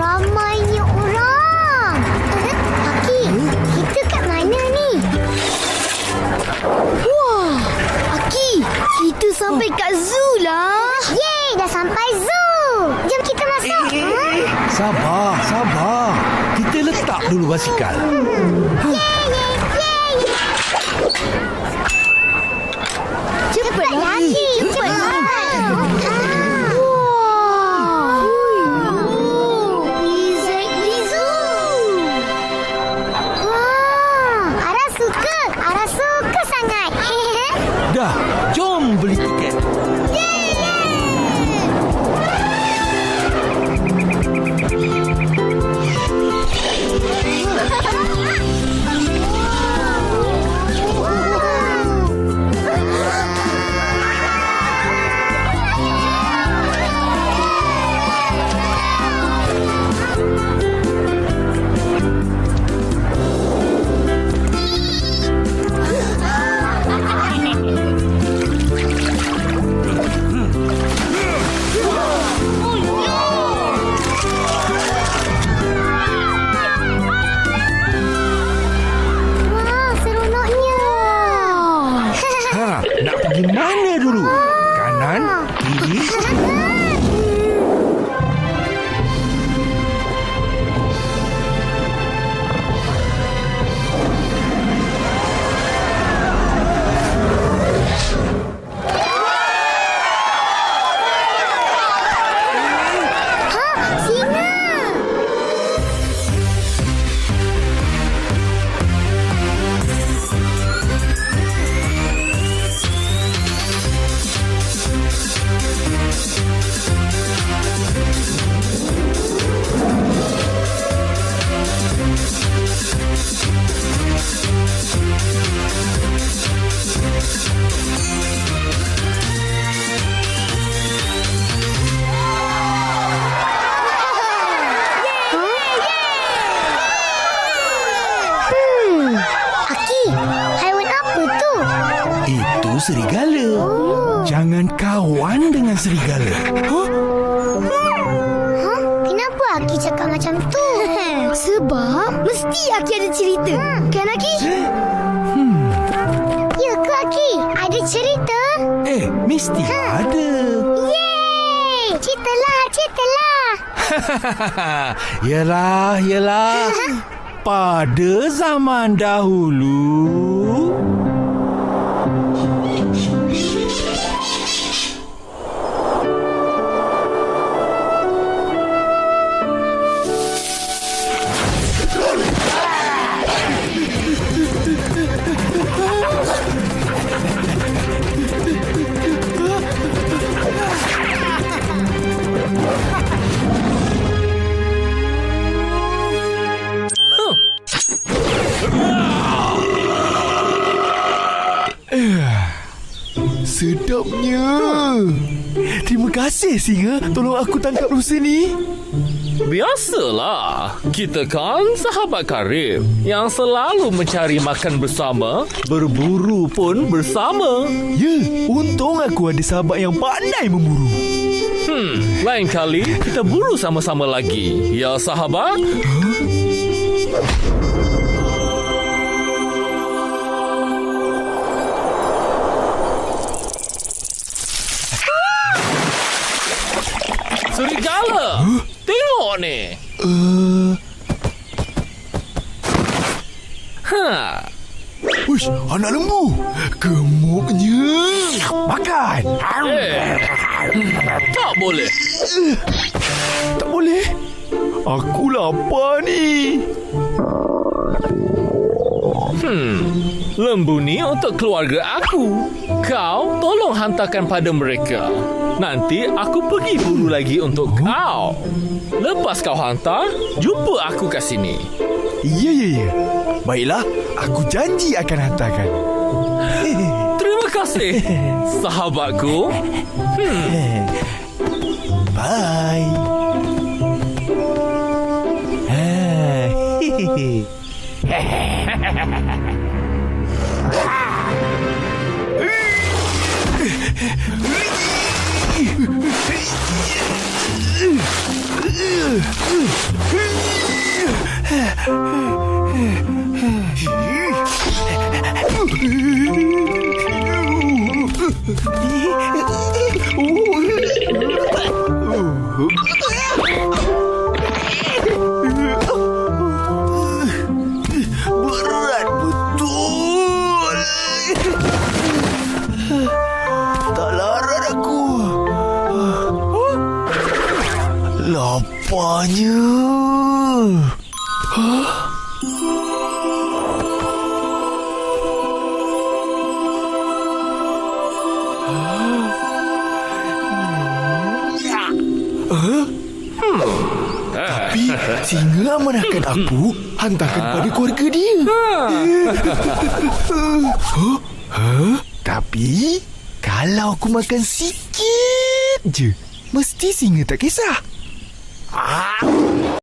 Ramainya orang. Aki, kita kat mana ni? Wah, Aki, kita sampai kat zoo lah. Yeay, dah sampai zoo. Jom kita masuk. Ha? Sabar, sabar. Kita letak dulu basikal. Cepat serigala. Jangan kawan dengan serigala. Ha? Kenapa Aki cakap macam tu? Sebab mesti Aki ada cerita. Kan Aki? Ya ke Aki? Ada cerita? Eh, mesti ada. Yeay! Ceritalah, ceritalah. yelah, yelah. Pada zaman dahulu... Sedapnya. Terima kasih singa tolong aku tangkap rusa ni. Biasalah, kita kan sahabat karib yang selalu mencari makan bersama, berburu pun bersama. Ya, untung aku ada sahabat yang pandai memburu. Hmm, lain kali kita buru sama-sama lagi. Ya sahabat? Serigala! Tengok ni! Uh, Ha, Uish, anak lembu. Gemuknya. Makan. eh. Tak boleh. Tak boleh. Aku lapar ni. Lembu ni untuk keluarga aku. Kau tolong hantarkan pada mereka. Nanti aku pergi buru lagi untuk kau. Lepas kau hantar, jumpa aku kat sini. Ya, ya, ya. Baiklah, aku janji akan hantarkan. Terima kasih, sahabatku. Bye. Berat betul Tak larat aku Lapanya Huh? Apanya? Tapi singa amanahkan aku hantarkan pada keluarga dia. huh? Huh? Tapi kalau aku makan sikit je, mesti singa tak kisah. Ah,